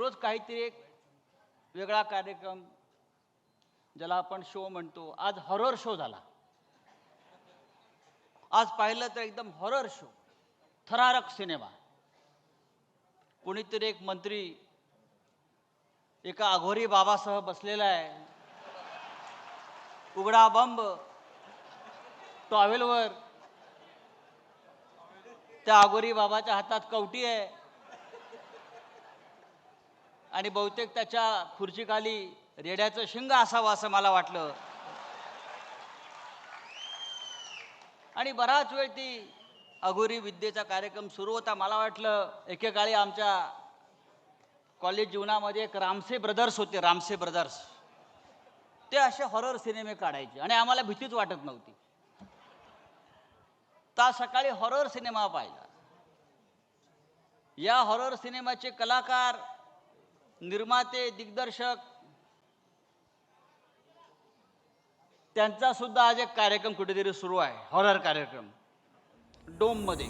रोज काहीतरी एक वेगळा कार्यक्रम ज्याला आपण शो म्हणतो. आज हॉरर शो झाला. आज पाहिलं तर एकदम हॉरर शो थरारक सिनेमा. कोणीतरी एक मंत्री एका अघोरी बाबासह बसलेला आहे. उघडा बंब टॉवेलवर. त्या अघोरी बाबाच्या हातात कवटी आहे. आणि बहुतेक त्याच्या खुर्चीखाली रेड्याचं शिंग असावं असं मला वाटलं. आणि बराच वेळ ती अघोरी विद्येचा कार्यक्रम सुरू होता. मला वाटलं एकेकाळी आमच्या कॉलेज जीवनामध्ये एक रामसे ब्रदर्स होते रामसे ब्रदर्स ते असे हॉरर सिनेमे काढायचे आणि आम्हाला भीतीच वाटत नव्हती. ता सकाळी हॉरर सिनेमा पाहिला. या हॉरर सिनेमाचे कलाकार निर्माते दिग्दर्शक त्यांचा सुद्धा आज एक कार्यक्रम कुठेतरी सुरू आहे. हॉरर कार्यक्रम. डोममध्ये.